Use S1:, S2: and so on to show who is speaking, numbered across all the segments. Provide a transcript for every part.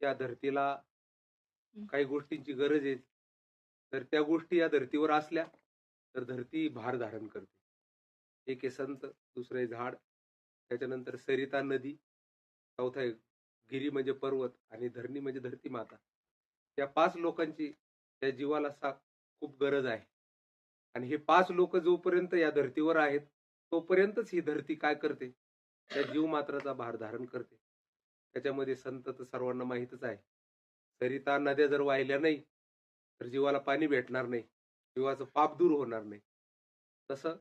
S1: या धरतीला. काही गोष्टींची गरज आहे. तर त्या गोष्टी या धर्तीवर असल्या तर धरती भार धारण करते. एक आहे संत दुसरं आहे झाड त्याच्यानंतर सरिता नदी चौथा आहे गिरी म्हणजे पर्वत आणि धरणी म्हणजे धरती माता. या पाच लोकांची त्या जीवाला सा खूप गरज आहे. आणि हे पाच लोक जोपर्यंत या धर्तीवर आहेत तोपर्यंतच ही धरती काय करते? त्या जीव मात्राचा भार धारण करते. त्याच्यामध्ये संत तर सर्वांना माहीतच आहे. सरिता नद्या जर वाहिल्या नाही तर जीवाला पाणी भेटणार नाही. जीवाचं पाप दूर होणार नाही. तसं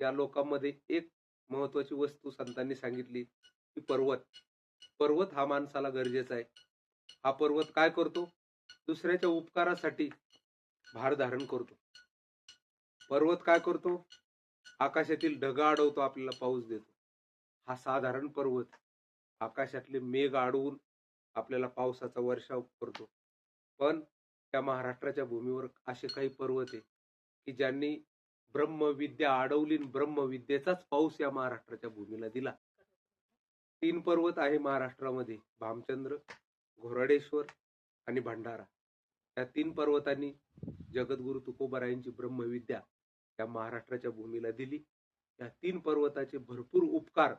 S1: या लोकांमध्ये एक महत्वाची वस्तू संतांनी सांगितली की पर्वत. पर्वत हा माणसाला गरजेचा आहे. हा पर्वत काय करतो? दुसऱ्याच्या उपकारासाठी भार धारण करतो. पर्वत काय करतो? आकाशातील ढगा अडवतो आपल्याला पाऊस देतो. हा साधारण पर्वत. आकाशातले मेघ अडवून आपल्याला पावसाचा वर्षाव करतो. पण त्या महाराष्ट्राच्या भूमीवर असे काही पर्वत आहे की ज्यांनी ब्रह्मविद्या अडवली ब्रह्मविद्येचाच पाऊस या महाराष्ट्राच्या भूमीला दिला. तीन पर्वत आहे महाराष्ट्रामध्ये भामचंद्र घोराडेश्वर आणि भंडारा. या तीन पर्वतांनी जगद्गुरु तुकोबारायांची ब्रह्मविद्या या महाराष्ट्राच्या भूमीला दिली. या तीन पर्वताचे भरपूर उपकार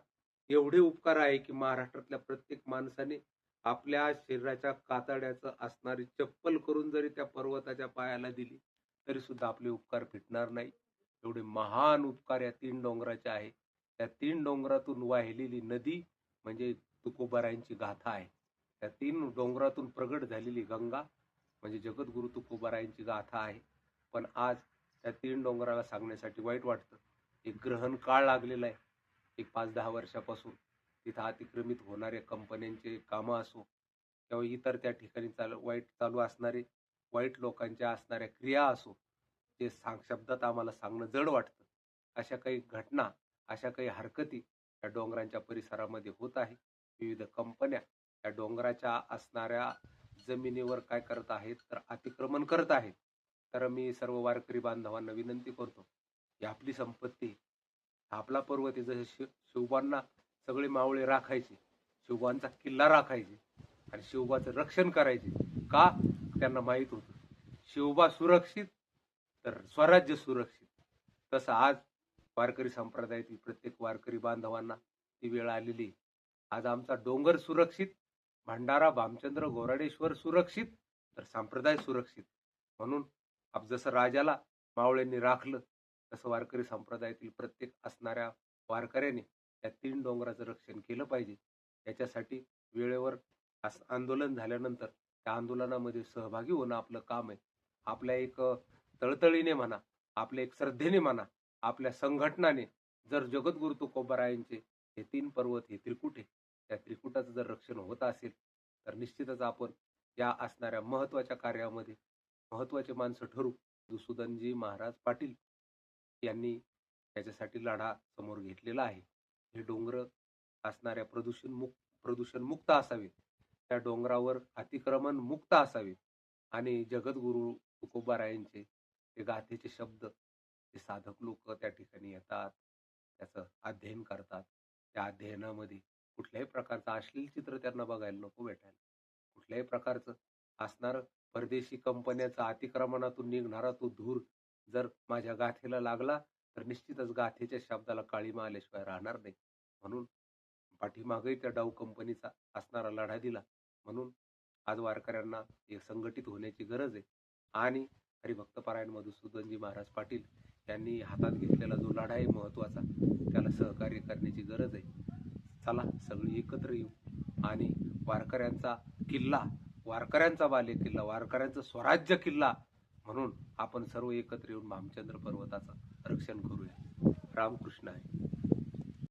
S1: एवढे उपकार आहे की महाराष्ट्रातल्या प्रत्येक माणसाने आपल्या शरीराच्या कातड्याचं असणारी चप्पल करून जरी त्या पर्वताच्या पायाला दिली तरी सुद्धा आपले उपकार फिटणार नाही. एवढे महान उपकार या तीन डोंगराचे आहे त्या तीन डोंगरातून वाहिलेली नदी म्हणजे तुकोबारायांची गाथा आहे. त्या तीन डोंगरातून प्रगट झालेली गंगा म्हणजे जगद्गुरु तुकोबारायांची गाथा आहे. पण आज त्या तीन डोंगराला सांगण्यासाठी वाईट वाटतं. एक ग्रहण काळ लागलेला आहे. एक पाच दहा वर्षापासून तिथं अतिक्रमित होणाऱ्या कंपन्यांचे कामं असो किंवा इतर त्या ठिकाणी चालू वाईट चालू असणारे वाईट लोकांच्या असणाऱ्या क्रिया असो ते सांग शब्दात आम्हाला सांगणं जड वाटतं. अशा काही घटना अशा काही हरकती या डोंगरांच्या परिसरामध्ये होत आहे. विविध कंपन्या या डोंगराच्या असणाऱ्या जमिनीवर काय करत आहेत तर अतिक्रमण करत आहेत. तर मी सर्व वारकरी बांधवांना विनंती करतो ही आपली संपत्ती आपला पर्वत आहे जसे शिव शिवबांना सगळे मावळे राखायचे. शिवबांचा किल्ला राखायचे आणि शिवबाचं रक्षण करायचे. का? त्यांना माहीत होतं. शिवबा सुरक्षित तर स्वराज्य सुरक्षित. तसं आज वारकरी संप्रदायातील प्रत्येक वारकरी बांधवांना ती वेळ आलेली. आहे. आज आमचा डोंगर सुरक्षित भंडारा भामचंद्र गोराडेश्वर सुरक्षित तर संप्रदाय सुरक्षित. म्हणून आप जसं राजाला मावळ्यांनी राखलं तसं वारकरी संप्रदायातील प्रत्येक असणाऱ्या वारकऱ्याने या तीन डोंगराचं रक्षण केलं पाहिजे. याच्यासाठी वेळेवर आंदोलन झाल्यानंतर त्या आंदोलनामध्ये सहभागी होणं आपलं काम आहे. आपल्या एक तळतळीने म्हणा आपल्या एक श्रद्धेने म्हणा आपल्या संघटनाने जर जगद्गुरु तुकोबारायांचे हे तीन पर्वत हे त्रिकुट आहे त्या त्रिकुटाचं जर रक्षण होत असेल तर निश्चितच आपण या असणाऱ्या महत्त्वाच्या कार्यामध्ये महत्त्वाचे माणसं ठरू. दुसुदनजी महाराज पाटील यांनी त्याच्यासाठी लढा समोर घेतलेला आहे. हे डोंगर असणाऱ्या प्रदूषण मुक्त प्रदूषण मुक्त असावेत. त्या डोंगरावर अतिक्रमण मुक्त असावे. आणि जगद्गुरु तुकोबारायांचे ते गाथेचे शब्द ते साधक लोक त्या ठिकाणी येतात त्याचं अध्ययन करतात. त्या अध्ययनामध्ये कुठल्याही प्रकारचं अश्लील चित्र त्यांना बघायला नको भेटायला. कुठल्याही प्रकारचं असणारं परदेशी कंपन्याचा अतिक्रमणातून निघणारा तो धूर जर माझ्या गाथेला लागला तर निश्चितच गाथेच्या शब्दाला काळीमा आल्याशिवाय राहणार नाही. म्हणून पाठीमागही त्या डाऊ कंपनीचा असणारा लढा दिला. म्हणून आज वारकऱ्यांना एक संघटित होण्याची गरज आहे. आणि हरिभक्तपरायण मधुसूदनजी महाराज पाटील यांनी हातात घेतलेला जो लढा आहे महत्त्वाचा त्याला सहकार्य करण्याची गरज आहे. चला सगळी एकत्र येऊ. आणि वारकऱ्यांचा किल्ला वारकऱ्यांचा बाले किल्ला वारकऱ्यांचा स्वराज्य किल्ला म्हणून आपण सर्व एकत्र येऊन भामचंद्र पर्वताचं रक्षण करूया. रामकृष्ण आहे.